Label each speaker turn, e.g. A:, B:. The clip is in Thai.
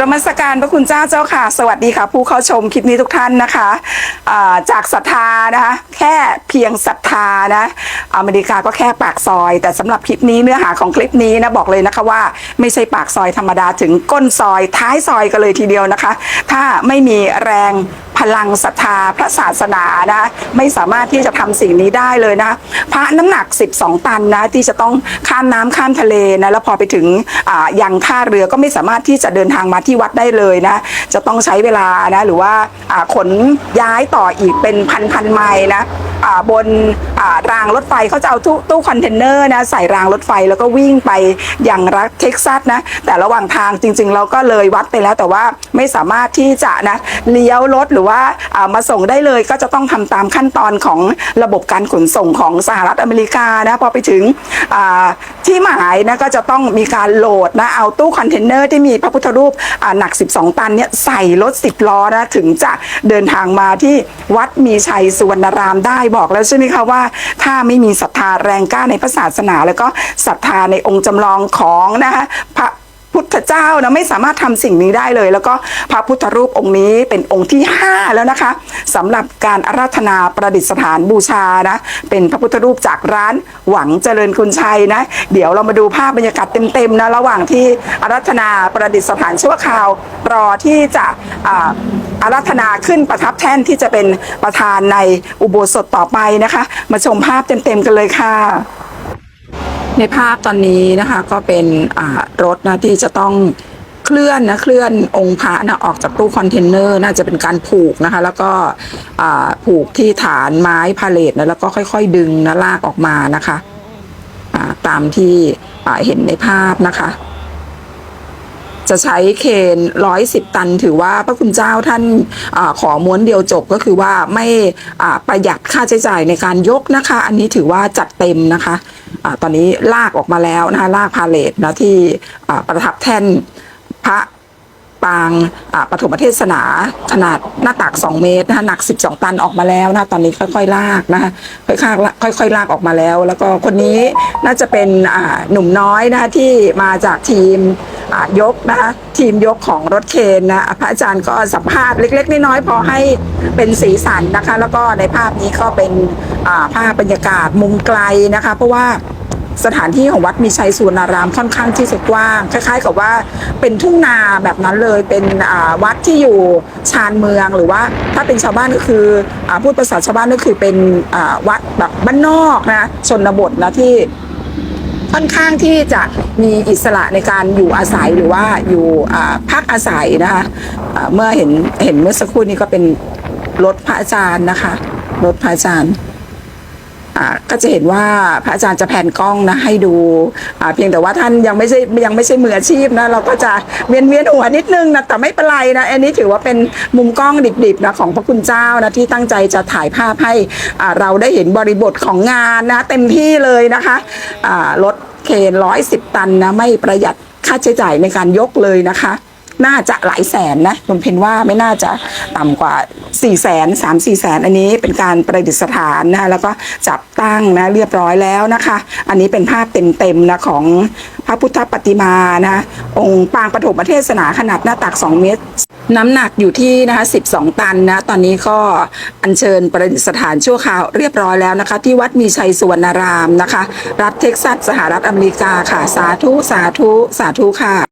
A: นมัสการพระคุณเจ้าเจ้าค่ะ สวัสดีค่ะ ผู้เข้าชมคลิปนี้ทุกท่านนะคะะจากศรัทธานะคะ แค่เพียงศรัทธานะอเมริกาก็แค่ปากซอย แต่สำหรับคลิปนี้เนื้อหาของคลิปนี้นะบอกเลยนะคะว่าไม่ใช่ปากซอยธรรมดาถึงก้นซอยท้ายซอยกันเลยทีเดียวนะคะ ถ้าไม่มีแรง พลังศรัทธาพระศาสนานะไม่สามารถที่จะทำสิ่งนี้ได้เลยนะพระน้ำหนัก 12 ตันนะที่จะต้องข้ามน้ำข้ามทะเลนะแล้วพอไปถึงอ่ายังท่าเรือก็ไม่สามารถที่จะเดินทางมาที่วัดได้เลยนะจะต้องใช้เวลานะหรือว่าขนย้ายต่ออีกเป็นพันพันไมล์นะ บนรางรถไฟเขาจะเอาตู้คอนเทนเนอร์นะใส่รางรถไฟแล้วก็วิ่งไปอย่างรัฐเท็กซัสนะแต่ระหว่างทางจริง ๆ เราก็เลยวัดไปแล้วแต่ว่าไม่สามารถที่จะนะเลี้ยวรถหรือว่าามาส่งได้เลยก็จะต้องทำตามขั้นตอนของระบบการขนส่งของสหรัฐอเมริกานะพอไปถึงที่หมายนะก็จะต้องมีการโหลดนะเอาตู้คอนเทนเนอร์ที่มีพระพุทธรูปอ่าหนัก 12 ตันเนี่ยใส่รถ 10 ล้อนะถึงจะเดินทางมาที่วัดมีชัยสุวรรณรามได้บอกแล้วใช่ไหมคะว่า ถ้าไม่มีศรัทธาแรงกล้าในพระศาสนา แล้วก็ศรัทธาในองค์จำลองของนะคะพระ พุทธเจ้านะไม่สามารถทำสิ่งนี้ได้เลย แล้วก็พระพุทธรูปองค์นี้เป็นองค์ที่ 5 แล้วนะคะสำหรับการอาราธนาประดิษฐานบูชานะเป็นพระพุทธรูปจากร้านหวังเจริญคุณชัยนะเดี๋ยวเรามาดูภาพบรรยากาศเต็มๆนะระหว่างที่อาราธนาประดิษฐานชั่วคราว รอที่จะอาอาราธนาขึ้นประทับแท่นที่จะเป็นประธานในอุโบสถต่อไปนะคะ มาชมภาพเต็มๆกันเลยค่ะ ในภาพตอนนี้นะคะก็เป็นรถนะที่จะต้องเคลื่อนนะเคลื่อนองค์พระนะออกจากตู้คอนเทนเนอร์น่าจะเป็นการผูกนะคะ แล้วก็ผูกที่ฐานไม้พาเลทนะแล้วก็ค่อย ๆ ดึงนะลากออกมานะคะตามที่เห็นในภาพนะคะ จะใช้เคนร้อยสิบตัน ถือว่าพระคุณเจ้าท่านอขอม้วนเดียวจบก็คือว่าไม่ประหยัดค่าใช้จ่ายในการยกนะคะ อันนี้ถือว่าจัดเต็มนะคะอะตอนนี้ลากออกมาแล้วนะคะลากพาเลทนะที่ประทับแท่นพระ ปางปฐมเทศนาขนาดหน้าตัก 2 เมตรนะคะหนัก 12 ตันออกมาแล้วนะตอนนี้ค่อยๆลากนะคะค่อยๆค่อยๆลากออกมาแล้ว แล้วก็คนนี้น่าจะเป็นหนุ่มน้อยนะคะที่มาจากทีมยกนะคะทีมยกของรถเคนนะพระอาจารย์ก็สัมภาษณ์เล็ก ๆ น้อยๆพอให้เป็นสีสันนะคะ แล้วก็ในภาพนี้ก็เป็นภาพบรรยากาศมุมไกลนะคะ เพราะว่า สถานที่ของวัดมีชัยสุวรรณารามค่อนข้างที่จะกว้าง คล้าย ๆ กับว่าเป็นทุ่งนาแบบนั้นเลยเป็นวัดที่อยู่ชานเมืองหรือว่าถ้าเป็นชาวบ้านก็คืออพูดภาษาชาวบ้านก็คือเป็นวัดแบบบ้านนอกนะชนบทนะที่ค่อนข้างที่จะมีอิสระในการอยู่อาศัยหรือว่าอยู่พักอาศัยนะคะเมื่อเห็นเห็นเมื่อสักครู่นี้ก็เป็นรถพระอาจารย์นะคะรถพระอาจารย์ ก็จะเห็นว่าพระอาจารย์จะแผ่นกล้องนะให้ดูเพียงแต่ว่าท่านยังไม่ใช่ยังไม่ใช่มืออาชีพนะเราก็จะเวียนเวียนหัวนิดนึงนะแต่ไม่เป็นไรนะอันนี้ถือว่าเป็นมุมกล้องดิบๆนะของพระคุณเจ้านะที่ตั้งใจจะถ่ายภาพให้เราได้เห็นบริบทของงานนะเต็มที่เลยนะคะรถเคนร้อยสิบตันนะไม่ประหยัดค่าใช้จ่ายในการยกเลยนะคะ น่าจะหลายแสนนะคุณเพนว่าไม่น่าจะต่ำกว่า4ี่แสนสามสี่แสนอันนี้เป็นการประดิษฐานนะแล้วก็จับตั้งนะเรียบร้อยแล้วนะคะ อันนี้เป็นภาพเต็มๆนะของพระพุทธปฏิมานะองค์ปางปฐมเทศนาขนาดหน้าตัก 2 เมตร น้ำหนักอยู่ที่นะคะ12 ตันนะตอนนี้ก็อัญเชิญประดิษฐานชั่วคราวเรียบร้อยแล้วนะคะ ที่วัดมีชัยสุวรรณารามนะคะ รัฐเท็กซัสสหรัฐอเมริกาค่ะสาธุสาธุสาธุค่ะ